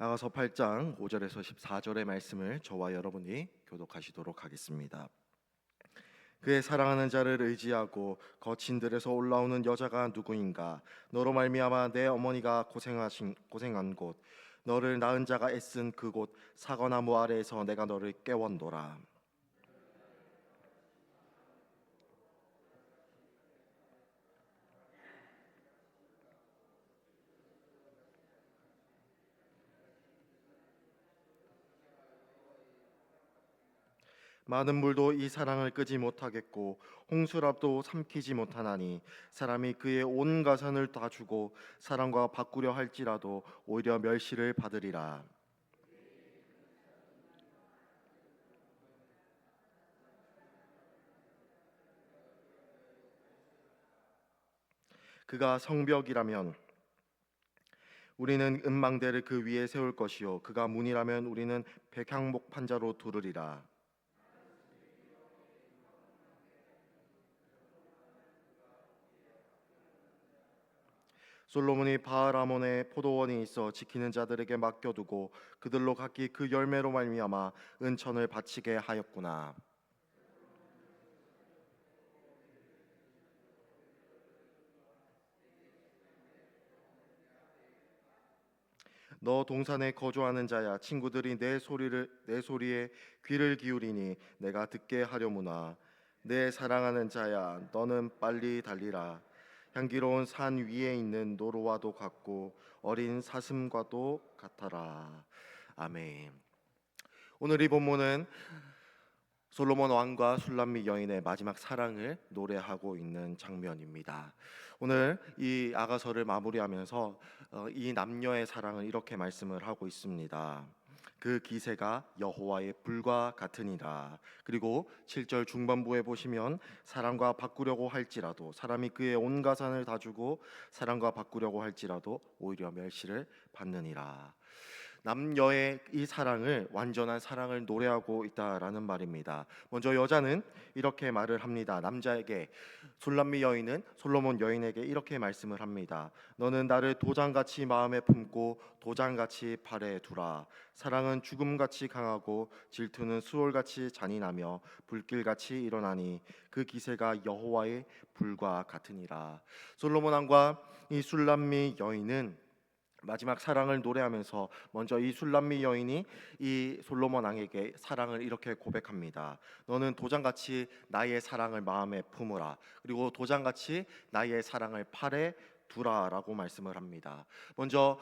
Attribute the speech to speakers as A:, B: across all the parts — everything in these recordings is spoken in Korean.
A: 나가서 8장 5절에서 14절의 말씀을 저와 여러분이 교독하시도록 하겠습니다. 그의 사랑하는 자를 의지하고 거친 들에서 올라오는 여자가 누구인가? 너로 말미암아 내 어머니가 고생하신 고생한 곳, 너를 낳은 자가 애쓴 그곳 사과나무 아래에서 내가 너를 깨웠노라. 많은 물도 이 사랑을 끄지 못하겠고 홍수랍도 삼키지 못하나니 사람이 그의 온 가산을 다 주고 사랑과 바꾸려 할지라도 오히려 멸시를 받으리라. 그가 성벽이라면 우리는 은망대를 그 위에 세울 것이요 그가 문이라면 우리는 백향목 판자로 두르리라. 솔로몬이 바알아몬의 포도원이 있어 지키는 자들에게 맡겨두고 그들로 각기 그 열매로 말미암아 은천을 바치게 하였구나. 너 동산에 거주하는 자야 친구들이 내 소리를 내 소리에 귀를 기울이니 내가 듣게 하려무나 내 사랑하는 자야 너는 빨리 달리라 향기로운 산 위에 있는 노루와도 같고 어린 사슴과도 같아라 아멘 오늘 이 본문은 솔로몬 왕과 술람미 여인의 마지막 사랑을 노래하고 있는 장면입니다. 오늘 이 아가서를 마무리하면서 어, 이 남녀의 사랑을 이렇게 말씀을 하고 있습니다. 그 기세가 여호와의 불과 같으니라. 그리고 7절 중반부에 보시면 사랑과 바꾸려고 할지라도 사람이 그의 온 가산을 다 주고 사랑과 바꾸려고 할지라도 오히려 멸시를 받느니라. 남녀의 이 사랑을 완전한 사랑을 노래하고 있다라는 말입니다. 먼저 여자는 이렇게 말을 합니다. 남자에게 솔람미 여인은 솔로몬 여인에게 이렇게 말씀을 합니다. 너는 나를 도장같이 마음에 품고 도장같이 발에 두라. 사랑은 죽음같이 강하고 질투는 수월같이 잔인하며 불길같이 일어나니 그 기세가 여호와의 불과 같으니라. 솔로몬 왕과 이 술람미 여인은 마지막 사랑을 노래하면서 먼저 이 술람미 여인이 이 솔로몬 왕에게 사랑을 이렇게 고백합니다. 너는 도장같이 나의 사랑을 마음에 품으라. 그리고 도장같이 나의 사랑을 팔에 두라라고 말씀을 합니다. 먼저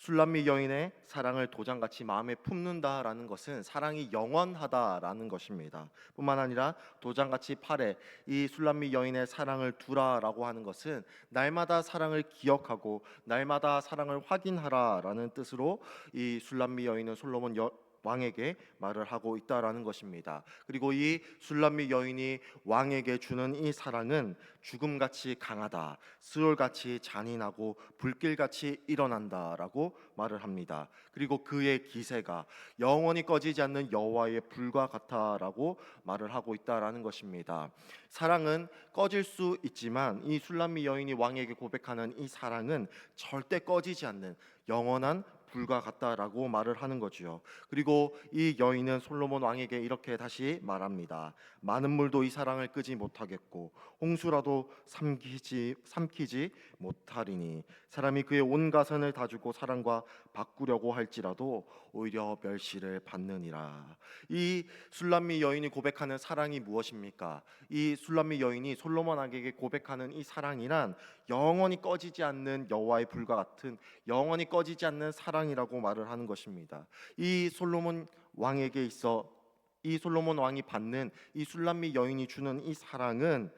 A: 술람미 여인의 사랑을 도장같이 마음에 품는다라는 것은 사랑이 영원하다라는 것입니다. 뿐만 아니라 도장같이 팔에 이 술람미 여인의 사랑을 두라라고 하는 것은 날마다 사랑을 기억하고 날마다 사랑을 확인하라라는 뜻으로 이 술람미 여인은 솔로몬 여, 왕에게 말을 하고 있다라는 것입니다. 그리고 이 술람미 여인이 왕에게 주는 이 사랑은 죽음같이 강하다, 수월같이 잔인하고 불길같이 일어난다라고 말을 합니다. 그리고 그의 기세가 영원히 꺼지지 않는 여호와의 불과 같아라고 말을 하고 있다라는 것입니다. 사랑은 꺼질 수 있지만 이 술람미 여인이 왕에게 고백하는 이 사랑은 절대 꺼지지 않는 영원한 불과 같다라고 말을 하는 거지요. 그리고 이 여인은 솔로몬 왕에게 이렇게 다시 말합니다. 많은 물도 이 사랑을 끄지 못하겠고 홍수라도 삼키지 삼키지 못하리니 사람이 그의 온 가선을 다 주고 사랑과 바꾸려고 할지라도 오히려 멸시를 받느니라. 이 술람미 여인이 고백하는 사랑이 무엇입니까? 이 술람미 여인이 솔로몬 왕에게 고백하는 이 사랑이란 영원히 꺼지지 않는 여호와의 불과 같은 영원히 꺼지지 않는 사랑 이라고 말을 하는 것입니다. 이 솔로몬 왕에게 있어 이 솔로몬 왕이 받는 이 술람미 여인이 주는 이 사랑은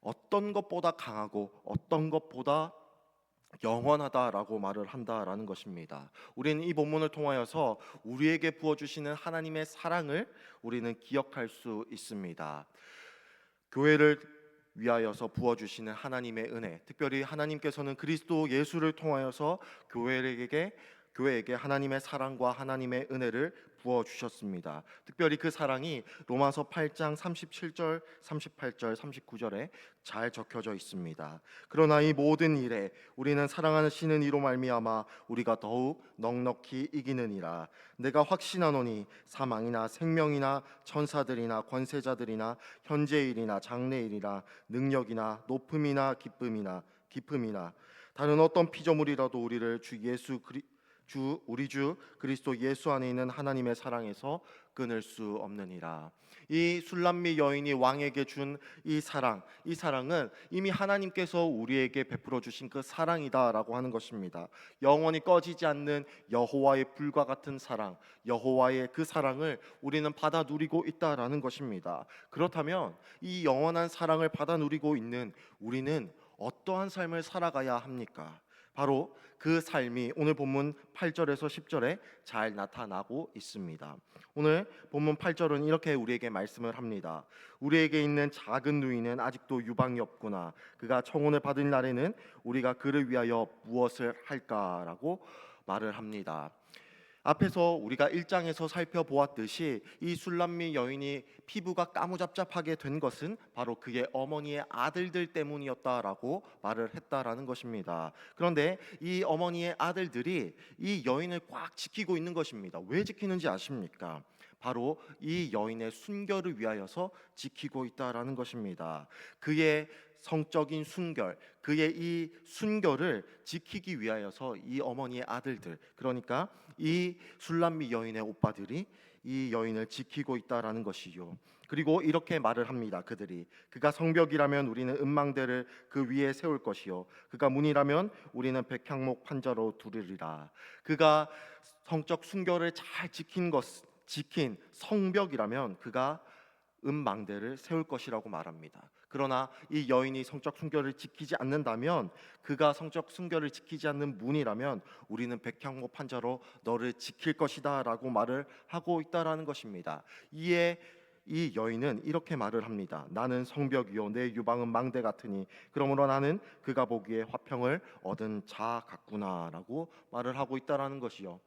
A: 어떤 것보다 강하고 어떤 것보다 영원하다라고 말을 한다라는 것입니다. 우리는 이 본문을 통하여서 우리에게 부어 주시는 하나님의 사랑을 우리는 기억할 수 있습니다. 교회를 위하여서 부어 주시는 하나님의 은혜, 특별히 하나님께서는 그리스도 예수를 통하여서 교회에게 교회에게 하나님의 사랑과 하나님의 은혜를 부어 주셨습니다. 특별히 그 사랑이 로마서 8장 37절, 38절, 39절에 잘 적혀져 있습니다. 그러나 이 모든 일에 우리는 사랑하시는 이로 말미암아 우리가 더욱 넉넉히 이기느니라. 내가 확신하노니 사망이나 생명이나 천사들이나 권세자들이나 현재일이나 장래일이나 능력이나 높음이나 기쁨이나 기쁨이나 다른 어떤 피조물이라도 우리를 주 예수 그리, 주 우리 주 그리스도 예수 안에 있는 하나님의 사랑에서 끊을 수 없느니라. 이 술람미 여인이 왕에게 준 이 사랑, 이 사랑은 이미 하나님께서 우리에게 베풀어 주신 그 사랑이다라고 하는 것입니다. 영원히 꺼지지 않는 여호와의 불과 같은 사랑, 여호와의 그 사랑을 우리는 받아 누리고 있다라는 것입니다. 그렇다면 이 영원한 사랑을 받아 누리고 있는 우리는 어떠한 삶을 살아가야 합니까? 바로 그 삶이 오늘 본문 8절에서 10절에 잘 나타나고 있습니다. 오늘 본문 8절은 이렇게 우리에게 말씀을 합니다. 우리에게 있는 작은 누이는 아직도 유방이 없구나. 그가 청혼을 받을 날에는 우리가 그를 위하여 무엇을 할까라고 말을 합니다. 앞에서 우리가 1장에서 살펴보았듯이 이 술람미 여인이 피부가 까무잡잡하게 된 것은 바로 그의 어머니의 아들들 때문이었다라고 말을 했다라는 것입니다. 그런데 이 어머니의 아들들이 이 여인을 꽉 지키고 있는 것입니다. 왜 지키는지 아십니까? 바로 이 여인의 순결을 위하여서 지키고 있다라는 것입니다. 그의 성적인 순결, 그의 이 순결을 지키기 위하여서 이 어머니의 아들들, 그러니까 이 술람미 여인의 오빠들이 이 여인을 지키고 있다라는 것이요. 그리고 이렇게 말을 합니다. 그들이 그가 성벽이라면 우리는 음망대를 그 위에 세울 것이요. 그가 문이라면 우리는 백향목 판자로 두르리라. 그가 성적 순결을 잘 지킨 것 지킨 성벽이라면 그가 음망대를 세울 것이라고 말합니다. 그러나 이 여인이 성적 순결을 지키지 않는다면 그가 성적 순결을 지키지 않는 문이라면 우리는 백향목 판자로 너를 지킬 것이다라고 말을 하고 있다라는 것입니다. 이에 이 여인은 이렇게 말을 합니다. 나는 성벽이요 내 유방은 망대 같으니 그러므로 나는 그가 보기에 화평을 얻은 자 같구나라고 말을 하고 있다라는 것이요.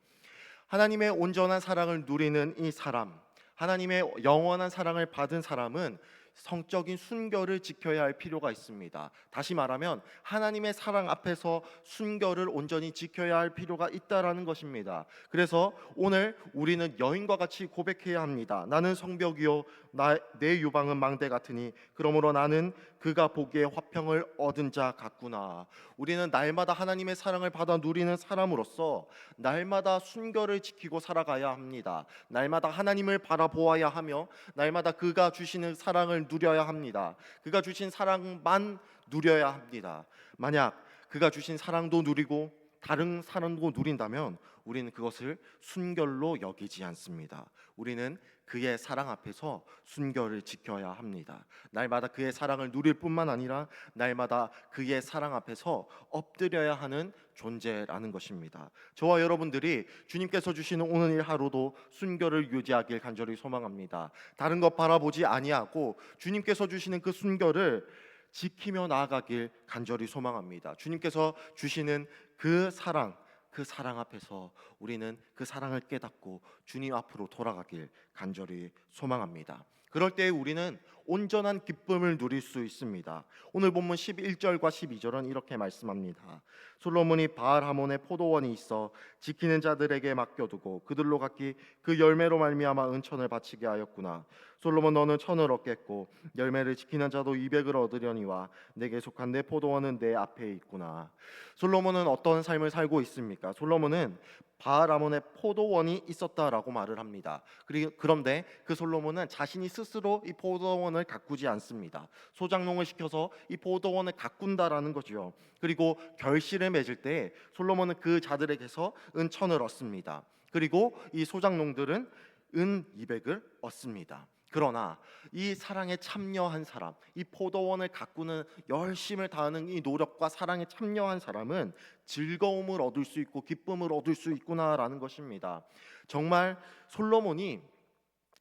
A: 하나님의 온전한 사랑을 누리는 이 사람, 하나님의 영원한 사랑을 받은 사람은 성적인 순결을 지켜야 할 필요가 있습니다. 다시 말하면 하나님의 사랑 앞에서 순결을 온전히 지켜야 할 필요가 있다라는 것입니다. 그래서 오늘 우리는 여인과 같이 고백해야 합니다. 나는 성벽이요 나, 내 유방은 망대 같으니 그러므로 나는 그가 보기에 화평을 얻은 자 같구나. 우리는 날마다 하나님의 사랑을 받아 누리는 사람으로서 날마다 순결을 지키고 살아가야 합니다. 날마다 하나님을 바라보아야 하며 날마다 그가 주시는 사랑을 누려야 합니다. 그가 주신 사랑만 누려야 합니다. 만약 그가 주신 사랑도 누리고 다른 사랑도 누린다면 우리는 그것을 순결로 여기지 않습니다. 우리는 그의 사랑 앞에서 순결을 지켜야 합니다. 날마다 그의 사랑을 누릴 뿐만 아니라 날마다 그의 사랑 앞에서 엎드려야 하는 존재라는 것입니다. 저와 여러분들이 주님께서 주시는 오늘 하루도 순결을 유지하길 간절히 소망합니다. 다른 것 바라보지 아니하고 주님께서 주시는 그 순결을 지키며 나아가길 간절히 소망합니다. 주님께서 주시는 그 사랑 그 사랑 앞에서 우리는 그 사랑을 깨닫고 주님 앞으로 돌아가길 간절히 소망합니다. 그럴 때 우리는 온전한 기쁨을 누릴 수 있습니다. 오늘 본문 11절과 12절은 이렇게 말씀합니다. 솔로몬이 바알 하몬의 포도원이 있어 지키는 자들에게 맡겨두고 그들로 각기 그 열매로 말미암아 은천을 바치게 하였구나. 솔로몬 너는 천을 얻겠고 열매를 지키는 자도 이백을 얻으려니와 내게 속한 내 포도원은 내 앞에 있구나. 솔로몬은 어떤 삶을 살고 있습니까? 솔로몬은 바알아몬의 포도원이 있었다라고 말을 합니다. 그리고 그런데 그 솔로몬은 자신이 스스로 이 포도원을 가꾸지 않습니다. 소장농을 시켜서 이 포도원을 가꾼다라는 거죠. 그리고 결실을 맺을 때 솔로몬은 그 자들에게서 은천을 얻습니다. 그리고 이 소장농들은 은 200을 얻습니다. 그러나 이 사랑에 참여한 사람, 이 포도원을 가꾸는 열심을 다하는 이 노력과 사랑에 참여한 사람은 즐거움을 얻을 수 있고 기쁨을 얻을 수 있구나라는 것입니다. 정말 솔로몬이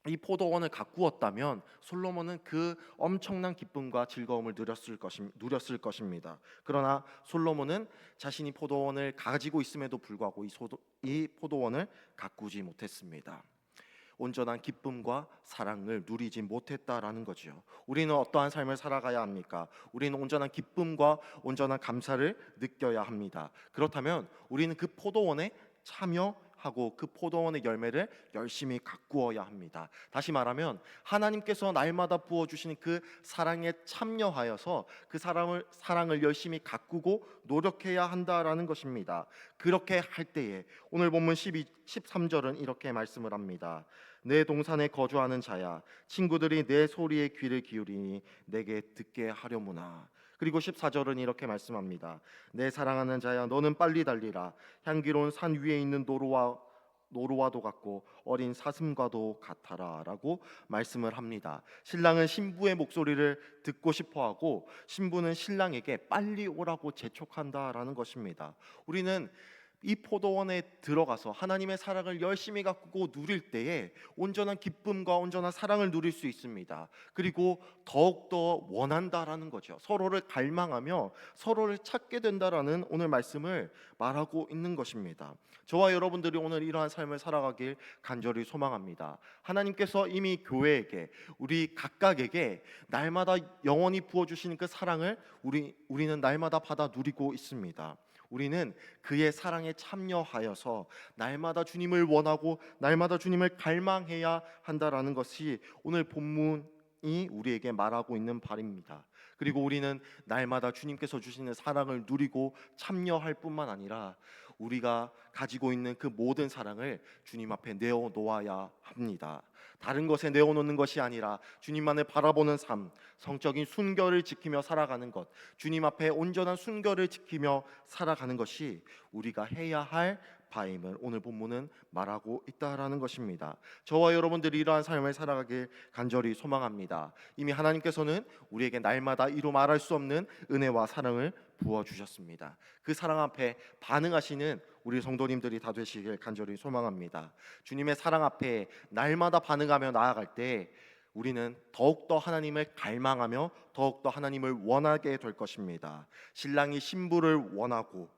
A: 이 포도원을 가꾸었다면 솔로몬은 그 엄청난 기쁨과 즐거움을 누렸을 것임, 누렸을 것입니다. 그러나 솔로몬은 자신이 포도원을 가지고 있음에도 불구하고 이, 소도, 이 포도원을 가꾸지 못했습니다. 온전한 기쁨과 사랑을 누리지 못했다라는 거지요. 우리는 어떠한 삶을 살아가야 합니까? 우리는 온전한 기쁨과 온전한 감사를 느껴야 합니다. 그렇다면 우리는 그 포도원에 참여 하고 그 포도원의 열매를 열심히 가꾸어야 합니다. 다시 말하면 하나님께서 날마다 부어 주시는 그 사랑에 참여하여서 그 사랑을 사랑을 열심히 가꾸고 노력해야 한다라는 것입니다. 그렇게 할 때에 오늘 본문 12 13절은 이렇게 말씀을 합니다. 내 동산에 거주하는 자야 친구들이 내 소리에 귀를 기울이니 내게 듣게 하려무나 그리고 14절은 이렇게 말씀합니다. 내 사랑하는 자야 너는 빨리 달리라 향기로운 산 위에 있는 노루와 노루와도 같고 어린 사슴과도 같아라라고 말씀을 합니다. 신랑은 신부의 목소리를 듣고 싶어하고 신부는 신랑에게 빨리 오라고 재촉한다라는 것입니다. 우리는 이 포도원에 들어가서 하나님의 사랑을 열심히 가꾸고 누릴 때에 온전한 기쁨과 온전한 사랑을 누릴 수 있습니다. 그리고 더욱더 원한다라는 거죠. 서로를 갈망하며 서로를 찾게 된다라는 오늘 말씀을 말하고 있는 것입니다. 저와 여러분들이 오늘 이러한 삶을 살아가길 간절히 소망합니다. 하나님께서 이미 교회에게 우리 각각에게 날마다 영원히 부어 주시는 그 사랑을 우리 우리는 날마다 받아 누리고 있습니다. 우리는 그의 사랑에 참여하여서 날마다 주님을 원하고 날마다 주님을 갈망해야 한다라는 것이 오늘 본문이 우리에게 말하고 있는 바입니다. 그리고 우리는 날마다 주님께서 주시는 사랑을 누리고 참여할 뿐만 아니라 우리가 가지고 있는 그 모든 사랑을 주님 앞에 내어 놓아야 합니다. 다른 것에 내어 놓는 것이 아니라 주님만을 바라보는 삶, 성적인 순결을 지키며 살아가는 것, 주님 앞에 온전한 순결을 지키며 살아가는 것이 우리가 해야 할 바임을 오늘 본문은 말하고 있다라는 것입니다. 저와 여러분들이 이러한 삶을 살아가길 간절히 소망합니다. 이미 하나님께서는 우리에게 날마다 이루 말할 수 없는 은혜와 사랑을 부어 주셨습니다. 그 사랑 앞에 반응하시는 우리 성도님들이 다 되시길 간절히 소망합니다. 주님의 사랑 앞에 날마다 반응하며 나아갈 때 우리는 더욱더 하나님을 갈망하며 더욱더 하나님을 원하게 될 것입니다. 신랑이 신부를 원하고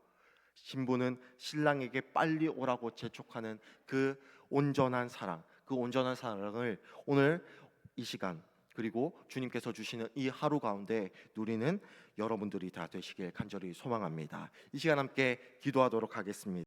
A: 신부는 신랑에게 빨리 오라고 재촉하는 그 온전한 사랑, 그 온전한 사랑을 오늘 이 시간 그리고 주님께서 주시는 이 하루 가운데 누리는 여러분들이 다 되시길 간절히 소망합니다. 이 시간 함께 기도하도록 하겠습니다.